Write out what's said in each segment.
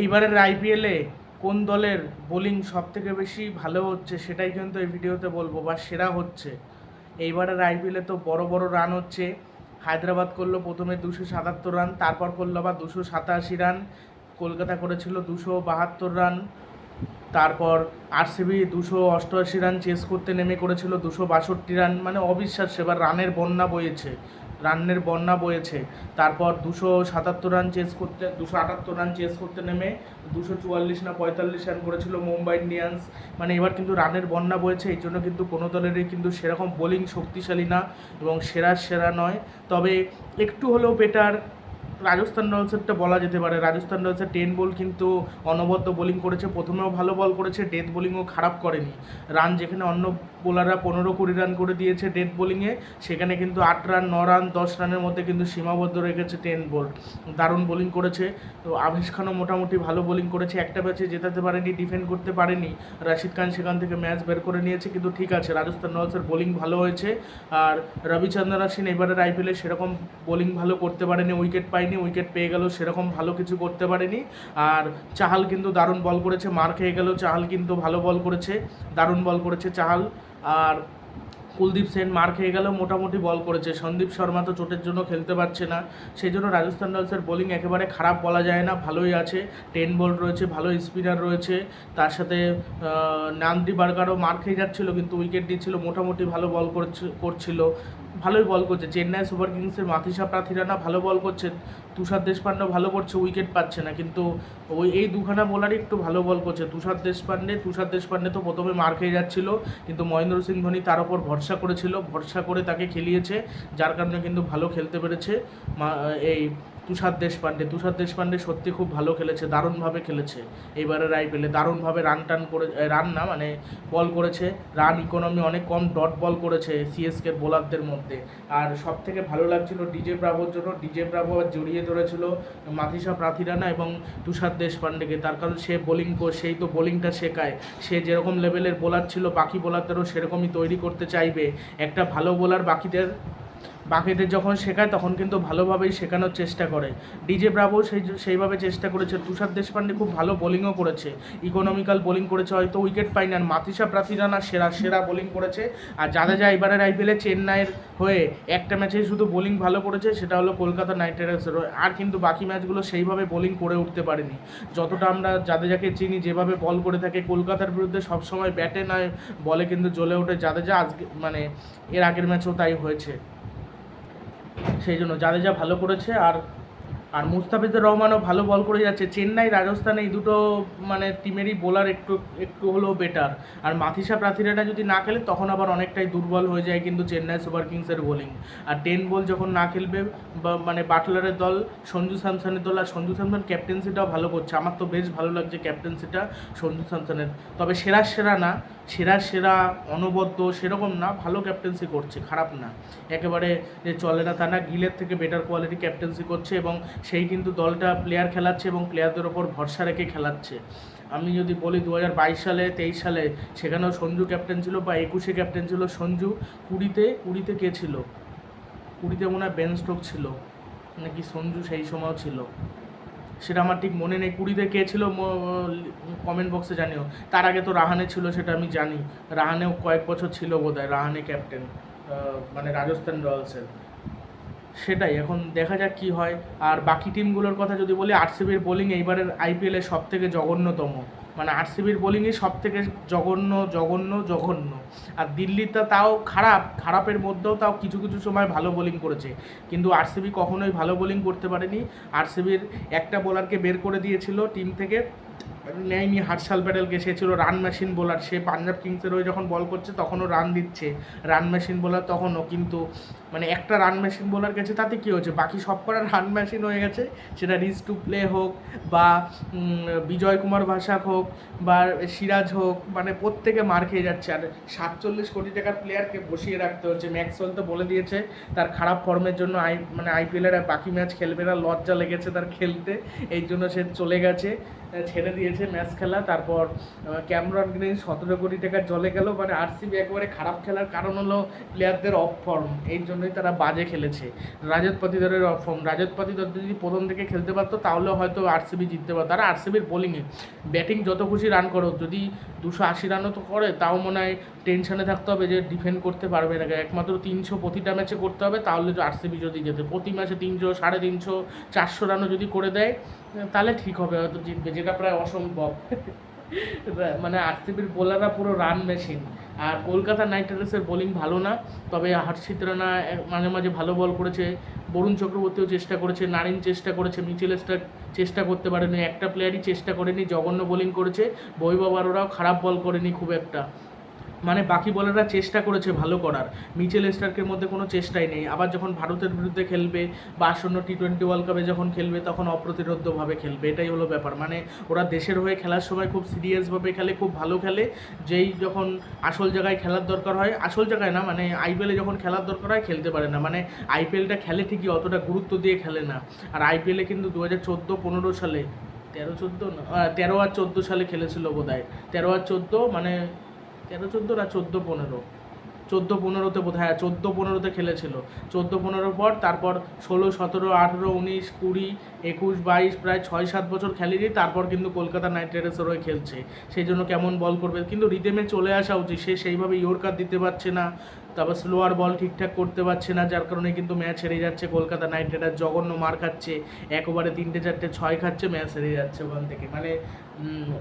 এইবারের আইপিএলে কোন দলের বোলিং সব থেকে বেশি ভালো হচ্ছে সেটাই কিন্তু এই ভিডিওতে বলব বা সেরা হচ্ছে। এইবারের আইপিএলে তো বড় বড় রান হচ্ছে। হায়দ্রাবাদ করল প্রথমে দুশো সাতাত্তর রান তারপর করল আবার দুশো সাতাশি রান কলকাতা করেছিল দুশো বাহাত্তর রান তারপর আরসিবি দুশো অষ্টআশি রান চেস করতে নেমে করেছিল দুশো বাষট্টি রান মানে অবিশ্বাস্য, এবার রানের বন্যা বয়েছে রানের বন্যা বয়েছে। তারপর দুশো সাতাত্তর রান চেস করতে, দুশো আটাত্তর রান চেস করতে নেমে, দুশো চুয়াল্লিশ না পঁয়তাল্লিশ রান করেছিল মুম্বাই ইন্ডিয়ান্স। মানে এবার কিন্তু রানের বন্যা বয়েছে, এই জন্য কিন্তু কোনো দলেরই কিন্তু সেরকম বোলিং শক্তিশালী না এবং সেরা সেরা নয়। তবে একটু হলেও বেটার রাজস্থান রয়্যালসেরটা বলা যেতে পারে। রাজস্থান রয়্যালসের টেন বল কিন্তু অনবদ্য বোলিং করেছে। প্রথমেও ভালো বল করেছে ডেথ বোলিংও খারাপ করেনি। রান যেখানে অন্য বোলাররা পনেরো কুড়ি রান করে দিয়েছে ডেথ বোলিংয়ে সেখানে কিন্তু আট রান ন রান দশ রানের মধ্যে কিন্তু সীমাবদ্ধ রেখেছে টেন বল দারুণ বোলিং করেছে। তো আভেশ খানও মোটামুটি ভালো বোলিং করেছে। একটা ম্যাচে জেতাতে পারেনি ডিফেন্ড করতে পারেনি। রাশিদ খান সেখান থেকে ম্যাচ বের করে নিয়েছে, কিন্তু ঠিক আছে, রাজস্থান রয়্যালসের বোলিং ভালো হয়েছে। আর রবিচন্দ্রন অশ্বিন এবারের আইপিএলে সেরকম বোলিং ভালো করতে পারেনি উইকেট পায়নি। উইকেট পেয়ে গেল সেরকম ভালো কিছু করতে পারেনি। আর চাহাল কিন্তু দারুণ বল করেছে, মার খেয়ে গেল চাহাল কিন্তু ভালো বল করেছে, দারুণ বল করেছে চাহাল। আর কুলদীপ সেন মার খেয়ে গেলেও মোটামুটি বল করেছে। সন্দীপ শর্মা তো চোটের জন্য খেলতে পারছে না সেই জন্য রাজস্থান রয়্যালসের বোলিং একেবারে খারাপ বলা যায় না, ভালোই আছে। টেন বল রয়েছে, ভালো স্পিনার রয়েছে। তার সাথে নান্দি বার্গারও মার খেয়ে যাচ্ছিল, কিন্তু উইকেট দিচ্ছিল, মোটামুটি ভালো বল করছে, করছিল। ভালোই বল করছে। চেন্নাই সুপার কিংসের মাথিসা প্রার্থীরানা ভালো বল করছে তুষার দেশপান্ডে ভালো করছে, উইকেট পাচ্ছে না। কিন্তু ওই, এই দুখানা বোলারই একটু ভালো বল করছে। তুষার দেশপান্ডে তুষার দেশপান্ডে তো প্রথমে মার খেয়ে যাচ্ছিল, কিন্তু মহেন্দ্র সিং ধোনি তার ওপর ভরসা করেছিল। ভরসা করে তাকে খেলিয়েছে, যার কারণে কিন্তু ভালো খেলতে পেরেছে। এই তুষার দেশপান্ডে তুষার দেশপান্ডে সত্যি খুব ভালো খেলেছে, দারুণভাবে খেলেছে। এবারের আইপিএলে দারুণভাবে রান টান করে রান না মানে বল করেছে। রান ইকোনমি অনেক কম ডট বল করেছে সিএসকে বোলারদের মধ্যে। আর সব থেকে ভালো লাগছিল ডিজে ব্রাভোর জন্য ডিজে ব্রাভো জড়িয়ে ধরেছিল মাথিসা প্রার্থীরানা এবং তুষার দেশপান্ডেকে তার কারণ সে বোলিং সেই তো বোলিংটা শেখায়। সে যেরকম লেভেলের বোলার ছিল, বাকি বোলারদেরও সেরকমই তৈরি করতে চাইবে। একটা ভালো বোলার বাকিদের বাকিদের যখন শেখায়, তখন কিন্তু ভালোভাবেই শেখানোর চেষ্টা করে। ডিজে ব্রাভো সেই, সেইভাবে চেষ্টা করেছে। তুষার দেশপান্ডে খুব ভালো বোলিংও করেছে। ইকোনমিক্যাল বোলিং করেছে, হয়তো উইকেট পায়নি আর মাতিসা প্রার্থীরানা সেরা সেরা বোলিং করেছে। আর জাদেজা এবারের আইপিএলে চেন্নাইয়ের হয়ে একটা ম্যাচে শুধু বোলিং ভালো করেছে, সেটা হলো কলকাতা নাইট রাইডার্সের। আর কিন্তু বাকি ম্যাচগুলো সেইভাবে বোলিং করে উঠতে পারেনি। যতটা আমরা জাদেজাকে চিনি, যেভাবে বল করে থাকে, কলকাতার বিরুদ্ধে সবসময় ব্যাটে নয়, বলে কিন্তু জ্বলে ওঠে। জাদেজা আজকে মানে এর আগের ম্যাচেও তাই হয়েছে। সেই জন্য জাদেজা ভালো করেছে আর আর মুস্তাফিজুর রহমানও ভালো বল করে যাচ্ছে। চেন্নাই, রাজস্থান এই দুটো মানে টিমেরই বোলার একটু একটু হলেও বেটার আর মাথিসা প্রার্থীরা যদি না খেলে, তখন আবার অনেকটাই দুর্বল হয়ে যায় কিন্তু চেন্নাই সুপার কিংসের বোলিং আর টেন বল যখন না খেলবে মানে বাটলারের দল, সঞ্জু স্যামসনের দল, আর সঞ্জু স্যামসন ক্যাপ্টেন্সিটাও ভালো করছে। আমার তো বেশ ভালো লাগছে ক্যাপ্টেন্সিটা সঞ্জু স্যামসনের। তবে সেরা সেরা না, সেরা সেরা অনবদ্য সেরকম না, ভালো ক্যাপ্টেন্সি করছে, খারাপ না। একেবারে যে চলে না তা না, গিলের থেকে বেটার কোয়ালিটি ক্যাপ্টেন্সি করছে এবং সেই কিন্তু দলটা প্লেয়ার খেলাচ্ছে এবং প্লেয়ারদের ওপর ভরসা রেখে খেলাচ্ছে। আমি যদি বলি দু হাজার বাইশ সালে, তেইশ সালে, সেখানেও সঞ্জু ক্যাপ্টেন ছিল বা একুশে ক্যাপ্টেন ছিল সঞ্জু। কুড়িতে কুড়িতে কে ছিল? কুড়িতে মনে হয় বেন স্টোক ছিল। নাকি সঞ্জু সেই সময়ও ছিল। সেটা আমার ঠিক মনে নেই। কুড়িতে কে ছিল কমেন্ট বক্সে জানিও। তার আগে তো রাহানে ছিল, সেটা আমি জানি। রাহানেও কয়েক বছর ছিল বোধ হয় রাহানে ক্যাপ্টেন মানে রাজস্থান রয়্যালসের। সেটাই, এখন দেখা যাক কি হয়। আর বাকি টিমগুলোর কথা যদি বলি, আরসিবির বোলিং এইবারের আইপিএলে সব থেকে জঘন্যতম। মানে আরসিবির বোলিংই সব থেকে জঘন্য জঘন্য জঘন্য। আর দিল্লিটা তাও খারাপ, খারাপের মধ্যেও তাও কিছু কিছু সময় ভালো বোলিং করেছে। কিন্তু আরসিবি কখনোই ভালো বোলিং করতে পারেনি। আরসিবির একটা বোলারকে বের করে দিয়েছিল টিম থেকে। নেয়নি হার্ষাল প্যাটেলকে সে ছিল রান মেশিন বোলার সে পাঞ্জাব কিংসের হয়ে যখন বল করছে, তখনও রান দিচ্ছে। রান মেশিন বোলার তখনও, কিন্তু মানে একটা রান মেশিন বোলার গেছে, তাতে কী হয়েছে? বাকি সব কটা রান মেশিন হয়ে গেছে। সেটা রিচ টু প্লে হোক বা বিজয় কুমার ভাসাক হোক বা, সিরাজ হোক মানে প্রত্যেকে মার খেয়ে যাচ্ছে। আর সাতচল্লিশ কোটি টাকার প্লেয়ারকে বসিয়ে রাখতে হচ্ছে। ম্যাক্সওয়েল তো বলে দিয়েছে, তার খারাপ ফর্মের জন্য আই মানে আইপিএলের বাকি ম্যাচ খেলবে না, লজ্জা লেগেছে তার খেলতে। এই জন্য সে চলে গেছে ছেড়ে দিয়েছে। দিয়েছে ম্যাচ খেলা, তারপর ক্যামরন গ্রিন সতেরো কোটি টাকার জলে গেল। মানে আরসিবি একেবারে খারাপ খেলার কারণ হলো প্লেয়ারদের অফ ফর্ম এই জন্যই তারা বাজে খেলেছে। রাজত পাতিদারের অফ ফর্ম রাজত পাতিদার যদি প্রথম থেকে খেলতে পারতো তাহলে হয়তো আরসিবি জিততে পারতো। তারা আরসিবির বোলিংয়ে ব্যাটিং যত খুশি রান করো, যদি দুশো আশি রানও তো করে, তাও মনে হয় টেনশনে থাকতে হবে যে ডিফেন্ড করতে পারবে না। একমাত্র তিনশো প্রতিটা ম্যাচে করতে হবে, তাহলে আরসিবি যদি যেতে প্রতি ম্যাচে তিনশো, সাড়ে তিনশো, চারশো রানও যদি করে দেয়, তাহলে ঠিক হবে, হয়তো জিতবে, যেটা প্রায় অসম্ভব মানে আরসিবির বোলাররা পুরো রান মেশিন আর কলকাতা নাইট রাইডার্সের বোলিং ভালো না, তবে হর্ষিত রানা মাঝে মাঝে ভালো বল করেছে। বরুণ চক্রবর্তীও চেষ্টা করেছে, নারিন চেষ্টা করেছে, মিচেল স্টার চেষ্টা করতে পারেনি, একটা প্লেয়ারই চেষ্টা করেনি, জঘন্য বোলিং করেছে। বৈভব আরোরাও খারাপ বল করেনি খুব একটা। মানে বাকি বলাররা চেষ্টা করেছে ভালো করার। মিচেল স্টার্কের মধ্যে কোনো চেষ্টাই নেই। আবার যখন ভারতের বিরুদ্ধে খেলবে বা আসন্ন টি টোয়েন্টি ওয়ার্ল্ড কাপে যখন খেলবে, তখন অপ্রতিরোধ্যভাবে খেলবে। এটাই হলো ব্যাপার। মানে ওরা দেশের হয়ে খেলার সময় খুব সিরিয়াসভাবে খেলে, খুব ভালো খেলে। যেই যখন আসল জায়গায় খেলার দরকার হয়, আসল জায়গায় না মানে আইপিএলে যখন খেলার দরকার হয়, খেলতে পারে না। মানে আইপিএলটা খেলে ঠিকই, অতটা গুরুত্ব দিয়ে খেলে না। আর আইপিএলে কিন্তু দু হাজার চোদ্দ পনেরো সালে, তেরো চোদ্দ না তেরো আর চোদ্দ সালে খেলেছিল বোধ হয় তেরো আর চোদ্দ মানে তেরো চোদ্দ? না, চোদ্দ পনেরো। চোদ্দ পনেরোতে বোধ হয়, চোদ্দ পনেরোতে খেলেছিল। চোদ্দ পনেরো পর তারপর ষোলো, সতেরো, আঠেরো, উনিশ, কুড়ি, একুশ, বাইশ, প্রায় ছয়, সাত বছর খেলেনি। তারপর কিন্তু কলকাতা নাইট রাইডার্সের হয়ে খেলছে। সেই জন্য কেমন বল করবে? কিন্তু রিদেমে চলে আসা উচিত। সে সেইভাবে ইয়র্কার দিতে পারছে না। তারপর স্লোয়ার বল ঠিকঠাক করতে পারছে না, যার কারণে কিন্তু ম্যাচ হেরে যাচ্ছে। কলকাতা নাইট রাইডার্স জঘন্য মার খাচ্ছে। একবারে তিনটে, চারটে, ছয় খাচ্ছে, ম্যাচ হেরে যাচ্ছে ওখান থেকে। মানে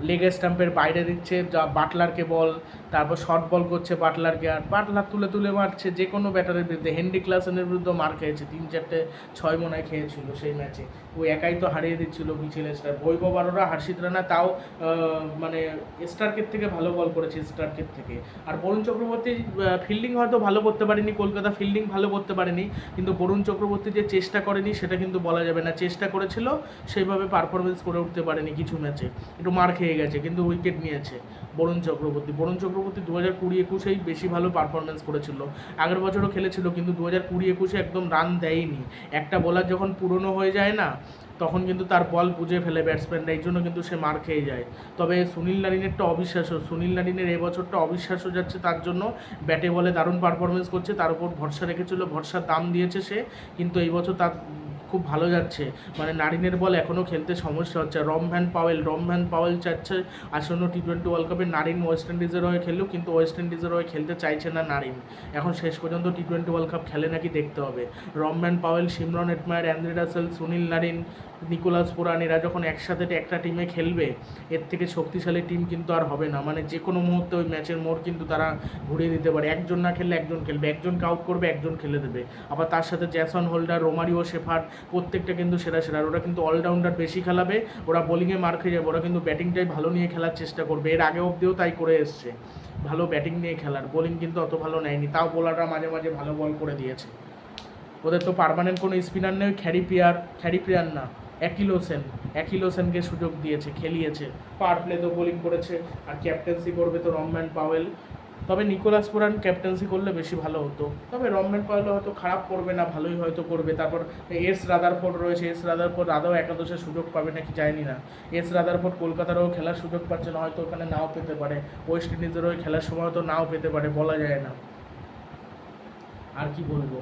লেগ স্টাম্পের বাইরে দিচ্ছে, যা বাটলারকে বল, তারপর শর্ট বল করছে বাটলারকে আর বাটলার তুলে তুলে মারছে যে কোনো ব্যাটারের বিরুদ্ধে। হেন্ডি ক্লাসেনের বিরুদ্ধে মার খেয়েছে, তিন চারটে ছয় মনে খেয়েছিল সেই ম্যাচে ও একাই তো হারিয়ে দিচ্ছিল মিছিল স্টার। বৈভব আরোরা, হার্ষিত রানা তাও মানে স্টার্কের থেকে ভালো বল করেছে স্টার্কের থেকে। আর বরুণ চক্রবর্তী ফিল্ডিং হয়তো ভালো করতে পারেনি, কলকাতা ফিল্ডিং ভালো করতে পারেনি, কিন্তু বরুণ চক্রবর্তী যে চেষ্টা করেনি, সেটা কিন্তু বলা যাবে না। চেষ্টা করেছিল, সেইভাবে পারফরমেন্স করে উঠতে পারেনি কিছু ম্যাচে একটু মার খেয়ে গেছে, কিন্তু উইকেট নিয়েছে বরুণ চক্রবর্তী। বরুণ চক্রবর্তী দু হাজার কুড়ি একুশেই বেশি ভালো পারফরমেন্স করেছিল। আগের বছরও খেলেছিল, কিন্তু দু হাজার কুড়ি একুশে একদম রান দেয়নি। একটা বলার যখন পুরনো হয়ে যায় না তখন কিন্তু তার বল বুঝে ফেলে ব্যাটসম্যানরা এই জন্য কিন্তু সে মার খেয়ে যায়। তবে সুনীল নারিনেরটা অবিশ্বাস্য। সুনীল নারিনের এবছরটা অবিশ্বাস্য যাচ্ছে তার জন্য। ব্যাটে বলে দারুণ পারফরমেন্স করছে, তার উপর ভরসা রেখেছিল, ভরসার দাম দিয়েছে সে। কিন্তু এই বছর তার খুব ভালো যাচ্ছে। মানে নারিনের বল এখনও খেলতে সমস্যা হচ্ছে। Rovman Powell, Rovman Powell চাচ্ছে আসন্ন টি টোয়েন্টি ওয়ার্ল্ড কাপে নারিন ওয়েস্ট ইন্ডিজের হয়ে খেললেও কিন্তু ওয়েস্ট ইন্ডিজের হয়ে খেলতে চাইছে না নারিন। এখন শেষ পর্যন্ত টি টোয়েন্টি ওয়ার্ল্ড কাপ খেলে নাকি দেখতে হবে। Rovman Powell, Shimron Hetmyer Andre Russell, Sunil Narine Nicholas Pooran এরা যখন একসাথে একটা টিমে খেলবে, এর থেকে শক্তিশালী টিম কিন্তু আর হবে না। মানে যে কোনো মুহূর্তে ওই ম্যাচের মোড় কিন্তু তারা ঘুরিয়ে দিতে পারে। একজন না খেললে একজন খেলবে একজনকে আউট করবে, একজন খেলে দেবে। আবার তার সাথে জ্যাসন হোল্ডার, রোমারিও শেফার্ড, প্রত্যেকটা কিন্তু সেরা সেরা। ওরা কিন্তু অলরাউন্ডার বেশি খেলাবে, ওরা বোলিংয়ে মার খেয়ে যাবে। ওরা কিন্তু ব্যাটিংটাই ভালো নিয়ে খেলার চেষ্টা করবে। এর আগে অবধিও তাই করে এসছে। ভালো ব্যাটিং নিয়ে খেলার। বোলিং কিন্তু অত ভালো নেয়নি। তাও বোলাররা মাঝে মাঝে ভালো বল করে দিয়েছে। ওদের তো পারমানেন্ট কোনো স্পিনার নেই। খ্যারি প্লেয়ার খ্যারি প্লেয়ার না। অ্যাকিলো সেন অ্যাকিলো সেনকে সুযোগ দিয়েছে, খেলিয়েছে। পার প্লে তো বোলিং করেছে, আর ক্যাপ্টেন্সি করবে তো রমম্যান পাওয়েল। তবে নিকোলাস পুরান ক্যাপ্টেন্সি করলে বেশি ভালো হতো। তবে রমম্যান পাওয়েল হয়তো খারাপ করবে না, ভালোই হয়তো করবে। তারপর এস রাদারফোর্ড রয়েছে, এস রাদারফোর্ড আদৌ একাদশে সুযোগ পাবে নাকি জানি না। এস রাদারফোর্ড কলকাতারও খেলার সুযোগ পাচ্ছে না, হয়তো ওখানে নাও পেতে পারে। ওয়েস্ট ইন্ডিজেরও খেলার সময় হয়তো নাও পেতে পারে, বলা যায় না। আর কি বলব?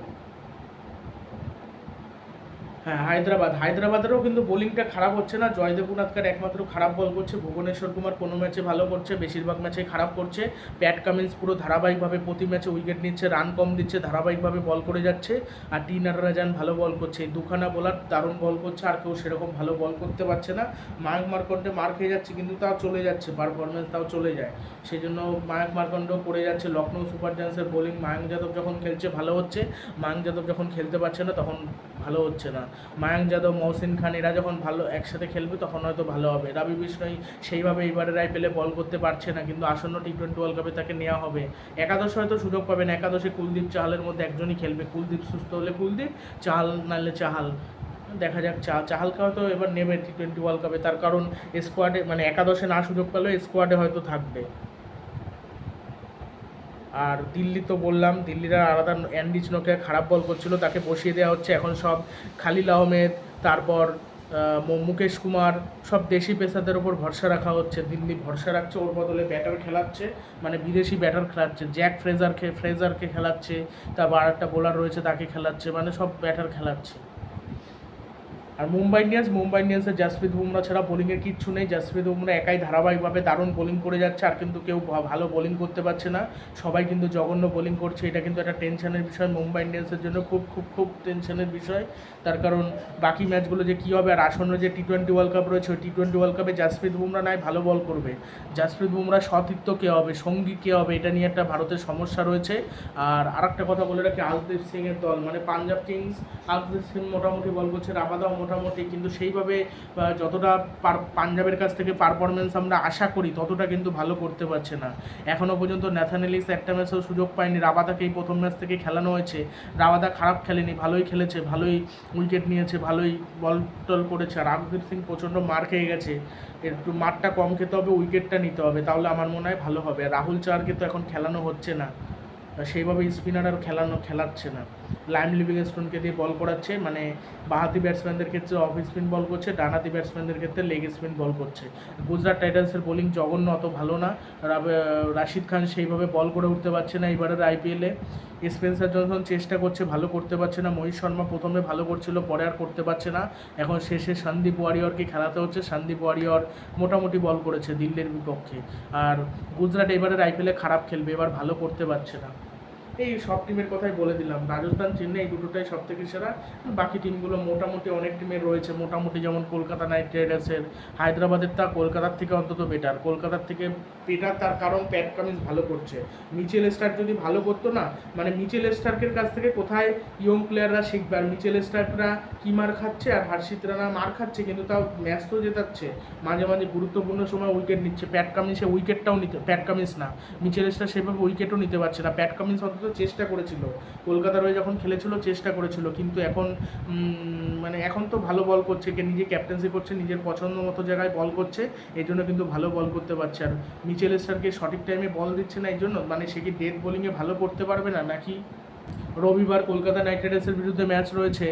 হ্যাঁ হায়দ্রাবাদ। হায়দ্রাবাদেরও কিন্তু বোলিংটা খারাপ হচ্ছে না। জয়দেব উনাদকার একমাত্র খারাপ বল করছে। ভুবনেশ্বর কুমার কোনো ম্যাচে ভালো করছে, বেশিরভাগ ম্যাচে খারাপ করছে। প্যাট কামিন্স পুরো ধারাবাহিকভাবে প্রতি ম্যাচে উইকেট নিচ্ছে, রান কম দিচ্ছে, ধারাবাহিকভাবে বল করে যাচ্ছে। আর টি নাটরাজান ভালো বল করছে। দুখানা বোলার দারুণ বল করছে, আর কেউ সেরকম ভালো বল করতে পারছে না। মায়াঙ্ক মার্কন্ডে মার খেয়ে যাচ্ছে, কিন্তু তাও চলে যাচ্ছে। পারফরমেন্স তাও চলে যায়। সেই জন্য মায়াঙ্ক মার্কন্ড করে যাচ্ছে। লখনৌ সুপার জায়ান্টসের বোলিং মায়াঙ্ক যাদব যখন খেলছে, ভালো হচ্ছে। মায়াঙ্ক যাদব যখন খেলতে পারছে না, তখন ভালো হচ্ছে না। মায়াঙ্ক যাদব, মহসিন খান, এরা যখন ভালো একসাথে খেলবে তখন হয়তো ভালো হবে। রবি বিষ্ণই সেইভাবে এইবারের আইপিএলে বল করতে পারছে না, কিন্তু আসন্ন টি টোয়েন্টি ওয়ার্ল্ড কাপে তাকে নেওয়া হবে। একাদশ হয়তো সুযোগ পাবেন। একাদশে কুলদীপ চাহালের মধ্যে একজনই খেলবে। কুলদীপ সুস্থ হলে কুলদীপ, চাহাল নাহলে চাহাল। দেখা যাক, চা চাহালকে হয়তো এবার নেবে টি টোয়েন্টি ওয়ার্ল্ড কাপে তার কারণ স্কোয়াডে মানে একাদশে না সুযোগ পেলেও স্কোয়াডে হয়তো থাকবে। আর দিল্লি তো বললাম, দিল্লিরা আলাদা অ্যান্ডি স্নোকে খারাপ বল করছিল, তাকে বসিয়ে দেওয়া হচ্ছে এখন সব খালিল আহমেদ, তারপর মুকেশ কুমার, সব দেশি পেসারদের ওপর ভরসা রাখা হচ্ছে, দিল্লি ভরসা রাখছে, ওর বদলে ব্যাটার খেলাচ্ছে মানে বিদেশি ব্যাটার খেলাচ্ছে, জ্যাক ফ্রেজারকে ফ্রেজারকে খেলাচ্ছে, তারপর আর একটা বোলার রয়েছে, তাকে খেলাচ্ছে মানে সব ব্যাটার খেলাচ্ছে। আর মুম্বাই ইন্ডিয়ান্স, মুম্বাই ইন্ডিয়ান্সের জাসপ্রীত বুমরা ছাড়া বোলিংয়ের কিচ্ছু নেই। জাসপ্রীত বুমরা একাই ধারাবাহিকভাবে দারুণ বোলিং করে যাচ্ছে, আর কিন্তু কেউ ভালো বোলিং করতে পারছে না। সবাই কিন্তু জঘন্য বোলিং করছে। এটা কিন্তু একটা টেনশনের বিষয়। মুম্বাই ইন্ডিয়ান্সের জন্য খুব খুব খুব টেনশনের বিষয়। তার কারণ বাকি ম্যাচগুলো যে কী হবে আর আসন্ন যে টি টোয়েন্টি ওয়ার্ল্ড কাপ রয়েছে টি টোয়েন্টি ওয়ার্ল্ড কাপে জাসপ্রীত বুমরা নয় ভালো বল করবে। জাসপ্রীত বুমরা সতীর্থ কে হবে? সঙ্গী কে হবে? এটা নিয়ে একটা ভারতের সমস্যা রয়েছে। আর আরেকটা কথা বলে রাখি, আলদীপ সিং এর দল। মানে পাঞ্জাব কিংস, আলদীপ সিং মোটামুটি বল করছে। রাবাদাও মোটামুটি, কিন্তু সেইভাবে যতটা পাঞ্জাবের কাছ থেকে পারফরমেন্স আমরা আশা করি, ততটা কিন্তু ভালো করতে পারছে না। এখনও পর্যন্ত ন্যাথানেলিক্স একটা ম্যাচেও সুযোগ পায়নি। রাবাদাকেই প্রথম ম্যাচ থেকে খেলানো হয়েছে। রাবাদা খারাপ খেলেনি, ভালোই খেলেছে, ভালোই উইকেট নিয়েছে, ভালোই বল টল করেছে। আর সিং প্রচণ্ড মার খেয়ে গেছে। একটু মারটা কম খেতে হবে উইকেটটা নিতে হবে। তাহলে আমার মনে হয় ভালো হবে। রাহুল চারকে তো এখন খেলানো হচ্ছে না। সেইভাবে স্পিনার আর খেলানো, খেলাচ্ছে না। লাইম লিভিং স্টোনকে দিয়ে বল করাচ্ছে মানে বাহাতি ব্যাটসম্যানদের ক্ষেত্রে অফ স্পিন বল করছে ডানাতি ব্যাটসম্যানদের ক্ষেত্রে লেগ স্পিন বল করছে। গুজরাট টাইটান্সের বোলিং জঘন্য, অত ভালো না। রাশিদ খান সেইভাবে বল করে উঠতে পারছে না এবারের আইপিএলে স্পেন্সার জনসন চেষ্টা করছে, ভালো করতে পারছে না। মহিষ শর্মা প্রথমে ভালো করছিল, পরে আর করতে পারছে না। এখন শেষে সন্দীপ ওয়ারিয়রকে খেলাতে হচ্ছে। সন্দীপ ওয়ারিয়র মোটামুটি বল করেছে দিল্লির বিপক্ষে। আর গুজরাট এবারের আইপিএলে খারাপ খেলবে, এবার ভালো করতে পারছে না। এই সব টিমের কথাই বলে দিলাম। রাজস্থান, চেন্নাই এই দুটোটাই সব থেকে সেরা বাকি টিমগুলো মোটামুটি অনেক টিমের রয়েছে। মোটামুটি যেমন কলকাতা নাইট রাইডার্সের হায়দ্রাবাদের তা কলকাতার থেকে অন্তত বেটার কলকাতার থেকে বেটার তার কারণ প্যাট কামিন্স ভালো করছে। মিচেল স্টার যদি ভালো করতো না মানে মিচেল স্টার্কের কাছ থেকে কোথায় ইয়ং প্লেয়াররা শিখবে? আর মিচেল স্টার্করা কি মার খাচ্ছে? আর হার্ষিত রানা মার খাচ্ছে? কিন্তু তাও ম্যাচ তো জেতাচ্ছে। মাঝে মাঝে গুরুত্বপূর্ণ সময় উইকেট নিচ্ছে। প্যাট কামিন্সে উইকেটটাও নিতে প্যাট কামিন্স না। মিচেল স্টার সেভাবে উইকেটও নিতে পারছে না। প্যাট কামিন্স অন্তত চেষ্টা করেছিল। কলকাতার হয়ে যখন খেলেছিল, চেষ্টা করেছিল। কিন্তু এখন মানে এখন তো ভালো বল করছে, কে নিজে ক্যাপ্টেন্সি করছে, নিজের পছন্দ মতো জায়গায় বল করছে এই জন্য কিন্তু ভালো বল করতে পারছে। আর মিচেল স্টারকে সঠিক টাইমে বল দিচ্ছে না এই জন্য মানে সে কি ডেথ বোলিংয়ে ভালো করতে পারবে না, নাকি রবিবার কলকাতা নাইট রাইডার্সের বিরুদ্ধে ম্যাচ রয়েছে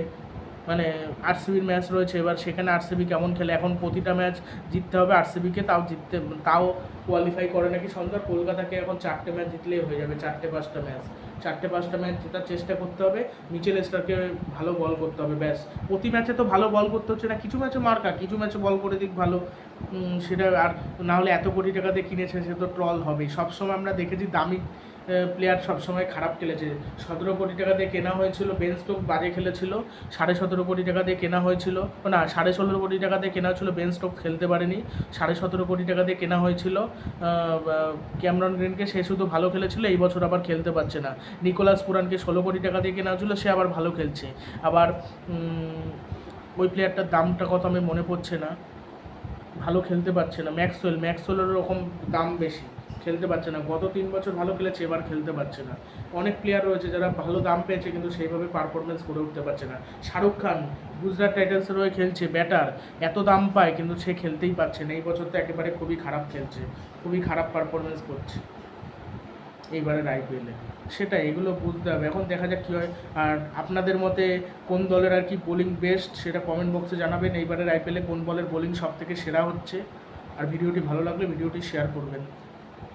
মানে আরসিবির ম্যাচ রয়েছে, এবার সেখানে আরসিবি কেমন খেলে? এখন প্রতিটা ম্যাচ জিততে হবে আরসিবিকে তাও জিততে, তাও কোয়ালিফাই করে নাকি সন্ধ্যার? কলকাতাকে এখন চারটে ম্যাচ জিতলেই হয়ে যাবে, চারটে, পাঁচটা ম্যাচ চারটে পাঁচটা ম্যাচ জেতার চেষ্টা করতে হবে। মিচেল স্টারকে ভালো বল করতে হবে, ব্যাস। প্রতি ম্যাচে তো ভালো বল করতে হচ্ছে না, কিছু ম্যাচে মার্কা কিছু ম্যাচে বল করে দিক ভালো। সেটা আর না হলে এত কোটি টাকাতে কিনেছে সে তো ট্রল হবে সবসময় আমরা দেখেছি দামি প্লেয়ার সবসময় খারাপ খেলেছে। সতেরো কোটি টাকা দিয়ে কেনা হয়েছিল বেন স্টোক বাজে খেলেছিল, সাড়ে সতেরো কোটি টাকা দিয়ে কেনা হয়েছিল না, সাড়ে ষোলো কোটি টাকা দিয়ে কেনা হয়েছিল বেন স্টোক খেলতে পারেনি, সাড়ে সতেরো কোটি টাকা দিয়ে কেনা হয়েছিল ক্যামরন গ্রিনকে সে শুধু ভালো খেলেছিল, এই বছর আবার খেলতে পারছে না। নিকোলাস পুরানকে ষোলো কোটি টাকা দিয়ে কেনা হয়েছিল, সে আবার ভালো খেলছে। আবার ওই প্লেয়ারটার দামটা কত আমি মনে পড়ছে না। ভালো খেলতে পারছে না। ম্যাক্সওয়েল, ম্যাক্সওয়েলের ওরকম দাম বেশি। খেলতে পারছে না। গত তিন বছর ভালো খেলেছে, এবার খেলতে পারছে না। অনেক প্লেয়ার রয়েছে যারা ভালো দাম পেয়েছে কিন্তু সেইভাবে পারফরমেন্স করে উঠতে পারছে না। শাহরুখ খান, গুজরাট টাইটান্সের হয়ে খেলছে ব্যাটার এত দাম পায় কিন্তু সে খেলতেই পারছে না। এই বছর তো একেবারে খুবই খারাপ খেলছে, খুবই খারাপ পারফরমেন্স করছে। এইবারের আইপিএলে সেটাই, এগুলো বুঝতে হবে। এখন দেখা যাক কী হয়। আর আপনাদের মতে কোন দলের আর কি বোলিং বেস্ট সেটা কমেন্ট বক্সে জানাবেন। এইবারের আইপিএলে কোন বলের বোলিং সব থেকে সেরা হচ্ছে। আর ভিডিওটি ভালো লাগলে ভিডিওটি শেয়ার করবেন।